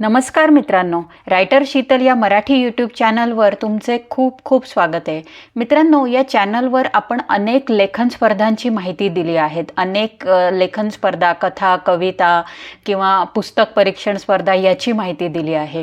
नमस्कार मित्रांनो रायटर शीतल या मराठी यूट्यूब चॅनलवर तुमचे खूप खूप स्वागत आहे. मित्रांनो या चॅनलवर आपण अनेक लेखन स्पर्धांची माहिती दिली आहेत. अनेक लेखन स्पर्धा कथा कविता किंवा पुस्तक परीक्षण स्पर्धा याची माहिती दिली आहे.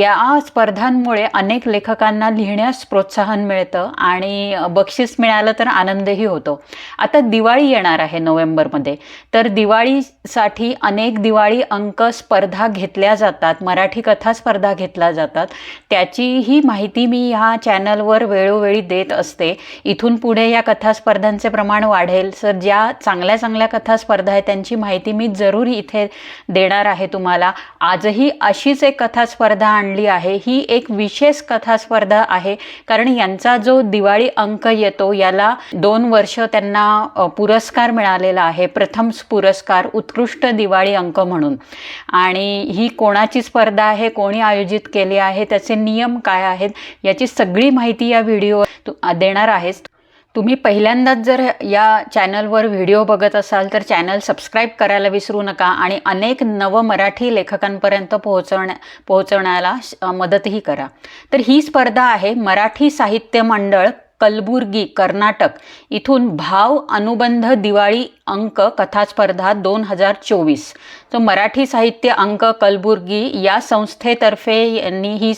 या स्पर्धांमुळे अनेक लेखकांना लिहिण्यास प्रोत्साहन मिळतं आणि बक्षीस मिळालं तर आनंदही होतो. आता दिवाळी येणार आहे नोव्हेंबरमध्ये. तर दिवाळीसाठी अनेक दिवाळी अंक स्पर्धा घेतल्या जातात मराठी कथा स्पर्धा घेतल्या जातात त्याचीही माहिती मी ह्या चॅनलवर वेळोवेळी देत असते. इथून पुढे या कथा स्पर्धांचे प्रमाण वाढेल. सर ज्या चांगल्या चांगल्या कथा स्पर्धा आहेत त्यांची माहिती मी जरूर इथे देणार आहे तुम्हाला. आजही अशीच एक कथा स्पर्धा आणली आहे. ही एक विशेष कथा स्पर्धा आहे. कारण यांचा जो दिवाळी अंक येतो याला दोन वर्ष त्यांना पुरस्कार मिळालेला आहे. प्रथम पुरस्कार उत्कृष्ट दिवाळी अंक म्हणून. आणि ही कोण कोणाची स्पर्धा आहे कोणी आयोजित केली आहे त्याचे नियम काय आहेत याची सगळी माहिती या व्हिडिओ देणार आहेस. तुम्ही पहिल्यांदाच जर या चॅनलवर व्हिडिओ बघत असाल तर चॅनल सबस्क्राईब करायला विसरू नका आणि अनेक नव मराठी लेखकांपर्यंत पोहोचवण्या पोहोचवण्याला मदतही करा. तर ही स्पर्धा आहे मराठी साहित्य मंडळ कलबुर्गी कर्नाटक. इथून भाव अनुबंध दिवाळी अंक कथा स्पर्धा दोन हजार चोवीस. तो मराठी साहित्य अंक कलबुर्गी या संस्थेतर्फे यांनी ही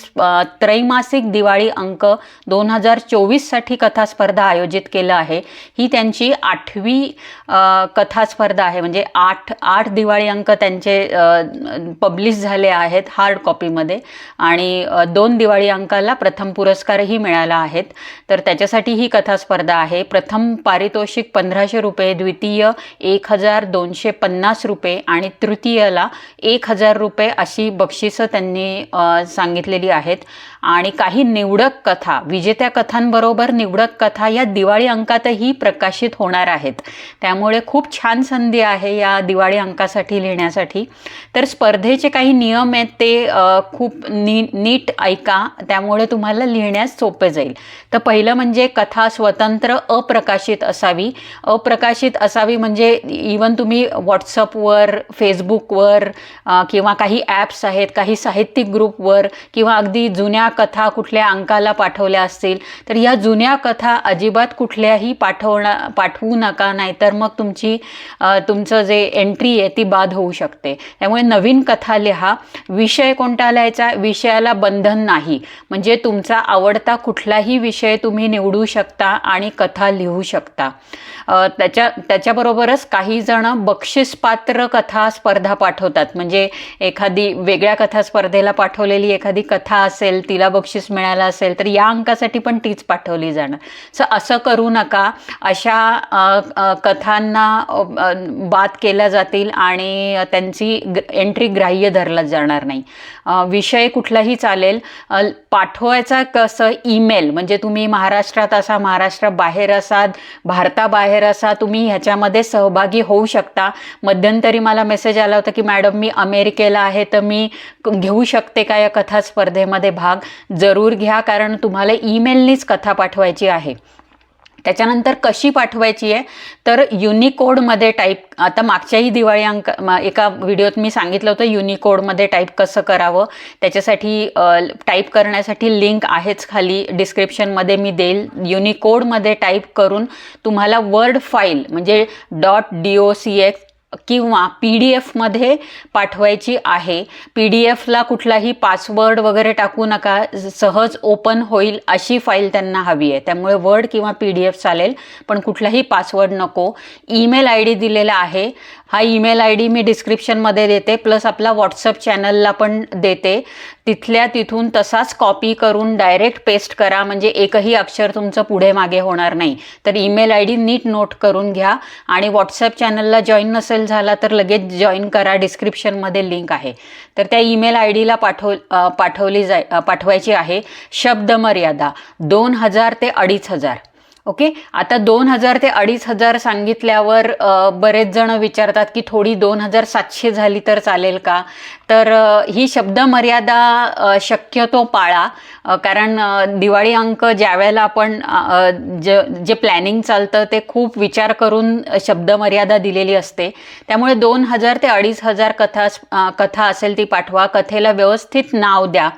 त्रैमासिक दिवाळी अंक दोन हजार चोवीससाठी कथा स्पर्धा आयोजित केलं आहे. ही त्यांची आठवी कथा स्पर्धा आहे. म्हणजे आठ आठ दिवाळी अंक त्यांचे पब्लिश झाले आहेत हार्ड कॉपीमध्ये. आणि दोन दिवाळी अंकाला प्रथम पुरस्कारही मिळाला आहेत. तर त्याच्यासाठी ही कथा स्पर्धा आहे. प्रथम पारितोषिक पंधराशे रुपये द्वितीय एक हजार दोनशे पन्नास रुपये आणि तृतीयला एक हजार रुपये अशी बक्षिसं त्यांनी सांगितलेली आहेत. आणि काही निवडक कथा विजेत्या कथांबरोबर निवडक कथा या दिवाळी अंकातही प्रकाशित होणार आहेत. त्यामुळे खूप छान संधी आहे या दिवाळी अंकासाठी लिहिण्यासाठी. तर स्पर्धेचे काही नियम आहेत ते खूप नी नीट ऐका त्यामुळे तुम्हाला लिहिण्यास सोपे जाईल. तर पहिलं म्हणजे कथा स्वतंत्र अप्रकाशित असावी. अप्रकाशित असावी म्हणजे इवन तुम्ही व्हॉट्सअपवर फेसबुकवर किंवा काही ॲप्स आहेत काही साहित्यिक ग्रुपवर किंवा अगदी जुन्या कथा कुठल्या अंकाला पाठवल्या असतील तर या जुन्या कथा अजिबात कुठल्याही पाठवणा पाठवू नका नाहीतर मग तुमची तुमचं जे एंट्री आहे ती बाद होऊ शकते. त्यामुळे नवीन कथा लिहा. विषय कोणता लिहायचा? विषयाला बंधन नाही. म्हणजे तुमचा आवडता कुठलाही विषय तुम्ही निवडू शकता आणि कथा लिहू शकता. त्याच्या त्याच्याबरोबरच काही जण बक्षीसपात्र कथा स्पर्धा पाठवतात. म्हणजे एखादी वेगळ्या कथा स्पर्धेला पाठवलेली एखादी कथा असेल तिला बक्षीस मिळालं असेल तर या अंकासाठी पण तीच पाठवली जाणार. सो असं करू नका. अशा कथांना बाद केल्या जातील आणि त्यांची एंट्री ग्राह्य धरला जाणार नाही. विषय कुठलाही चालेल. पाठवायचा कसं? ईमेल म्हणजे तुम्ही महाराष्ट्रात असा महाराष्ट्राबाहेर असाल भारताबाहेर असा तुम्ही ह्याच्यामध्ये सहभागी होऊ शकता. मध्यंतरी मला मेसेज आला होता की मॅडम मी अमेरिकेला आहे तर मी क- घेऊ शकते का या कथा स्पर्धेमध्ये भाग? जरूर घ्या कारण तुम्हाला ईमेलनीच कथा पाठवायची आहे. त्याच्यानंतर कशी पाठवायची आहे? तर युनिकोडमध्ये टाईप आता मागच्याही दिवाळी अंक एका व्हिडिओत मी सांगितलं होतं युनिकोडमध्ये टाईप कसं करावं? त्याच्यासाठी टाईप करण्यासाठी लिंक आहेच खाली डिस्क्रिप्शनमध्ये मी देईल. युनिकोडमध्ये टाईप करून तुम्हाला वर्ड फाईल म्हणजे dot D O C X किंवा पी डी एफमध्ये पाठवायची आहे. पी डी एफला कुठलाही पासवर्ड वगैरे टाकू नका. सहज ओपन होईल अशी फाईल त्यांना हवी आहे. त्यामुळे वर्ड किंवा पी डी एफ चालेल पण कुठलाही पासवर्ड नको. ईमेल आय डी दिलेला आहे. हा ईमेल आय डी मी डिस्क्रिप्शनमध्ये देते. प्लस आपला व्हॉट्सअप चॅनलला पण देते. तिथल्या तिथून तसाच कॉपी करून डायरेक्ट पेस्ट करा म्हणजे एकही अक्षर तुमचं पुढे मागे होणार नाही. तर ईमेल आय डी नीट नोट करून घ्या आणि व्हॉट्सअप चॅनलला जॉईन नसेल झाला तर लगेच जॉईन करा. डिस्क्रिप्शनमध्ये लिंक आहे. तर त्या ईमेल आय डीला पाठव पाठवली जाय पाठवायची आहे. शब्दमर्यादा दोन हजार ते अडीच हजार. ओके? आता दोन हजार ते अडीच हजार सांगितल्यावर बरेच जण विचारतात की थोडी दोन हजार सातशे झाली तर चालेल का? तर ही शब्द मर्यादा शक्यतो पाळा. कारण दिवाळी अंक ज्या वेळेला आपण ज जे प्लॅनिंग चालतं ते खूप विचार करून शब्द मर्यादा दिलेली असते. त्यामुळे दोन हजार ते अडीच हजार कथा कथा असेल ती पाठवा. कथेला व्यवस्थित नाव द्या.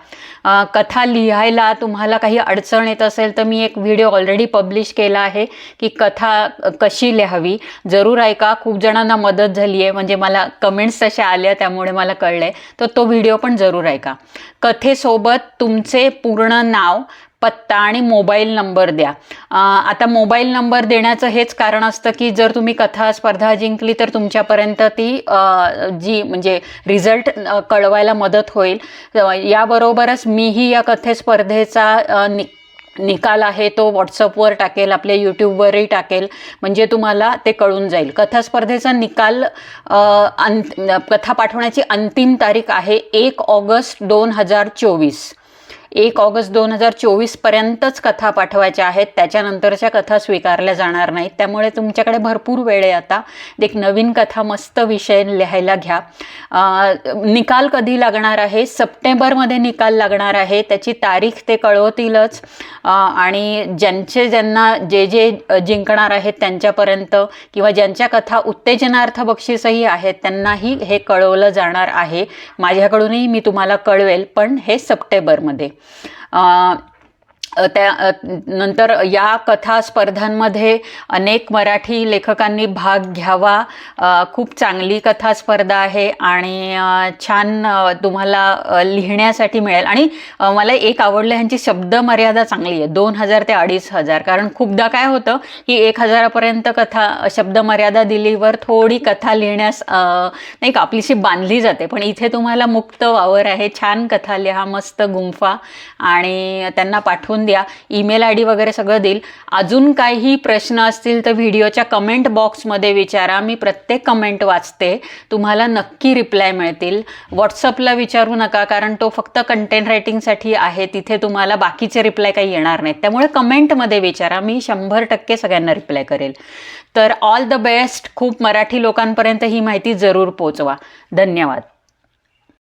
कथा लिहायला तुम्हाला काही अडचण येत असेल तर मी एक व्हिडिओ ऑलरेडी पब्लिश केला आहे की कथा कशी लिहावी. जरूर ऐका. खूप जणांना मदत झाली आहे म्हणजे मला कमेंट्स तशा आल्या त्यामुळे मला कळलं तर तो व्हिडिओ पण जरूर ऐका. कथेसोबत तुमचे पूर्ण नाव पत्ता आणि मोबाईल नंबर द्या. आता मोबाईल नंबर देण्याचं हेच कारण असतं की जर तुम्ही कथा स्पर्धा जिंकली तर तुमच्यापर्यंत ती जी म्हणजे रिझल्ट कळवायला मदत होईल. याबरोबरच मीही या कथे स्पर्धेचा नि निकाल आहे तो व्हॉट्सअपवर टाकेल आपल्या यूट्यूबवरही टाकेल म्हणजे तुम्हाला ते कळून जाईल. कथा स्पर्धेचा निकाल अंत कथा पाठवण्याची अंतिम तारीख आहे एक ऑगस्ट दोन हजार चोवीस. एक ऑगस्ट दोन हजार चोवीसपर्यंतच कथा पाठवायच्या आहेत. त्याच्यानंतरच्या कथा स्वीकारल्या जाणार नाहीत. त्यामुळे तुमच्याकडे भरपूर वेळ आहे आता. एक नवीन कथा मस्त विषय लिहायला घ्या. निकाल कधी लागणार आहे? सप्टेंबरमध्ये निकाल लागणार आहे. त्याची तारीख ते कळवतीलच. आणि ज्यांचे ज्यांना जे जे जिंकणार आहेत त्यांच्यापर्यंत किंवा ज्यांच्या कथा उत्तेजनार्थ बक्षीसही आहेत त्यांनाही हे कळवलं जाणार आहे. माझ्याकडूनही मी तुम्हाला कळवेल पण हे सप्टेंबरमध्ये. uh, त्या नंतर या कथा स्पर्धांमध्ये अनेक मराठी लेखकांनी भाग घ्यावा. खूप चांगली कथा स्पर्धा आहे आणि छान तुम्हाला लिहिण्यासाठी मिळेल. आणि मला एक आवडलं ह्यांची शब्द मर्यादा चांगली आहे. दोन हजार ते अडीच हजार. कारण खूपदा काय होतं की एक हजारापर्यंत कथा शब्द मर्यादा दिलीवर थोडी कथा लिहिण्यास नाही का आपलीशी बांधली जाते. पण इथे तुम्हाला मुक्त वावर आहे. छान कथा लिहा मस्त गुंफा. आणि त्यांना पाठवून द्या. ईमेल आय डी वगैरे सगळं देईल. अजून काही प्रश्न असतील तर व्हिडिओच्या कमेंट बॉक्समध्ये विचारा. मी प्रत्येक कमेंट वाचते. तुम्हाला नक्की रिप्लाय मिळतील. व्हॉट्सअपला विचारू नका कारण तो फक्त कंटेंट रायटिंगसाठी आहे. तिथे तुम्हाला बाकीचे रिप्लाय काही येणार नाहीत. त्यामुळे कमेंटमध्ये विचारा. मी शंभर टक्के सगळ्यांना रिप्लाय करेल. तर ऑल द बेस्ट. खूप मराठी लोकांपर्यंत ही माहिती जरूर पोचवा धन्यवाद.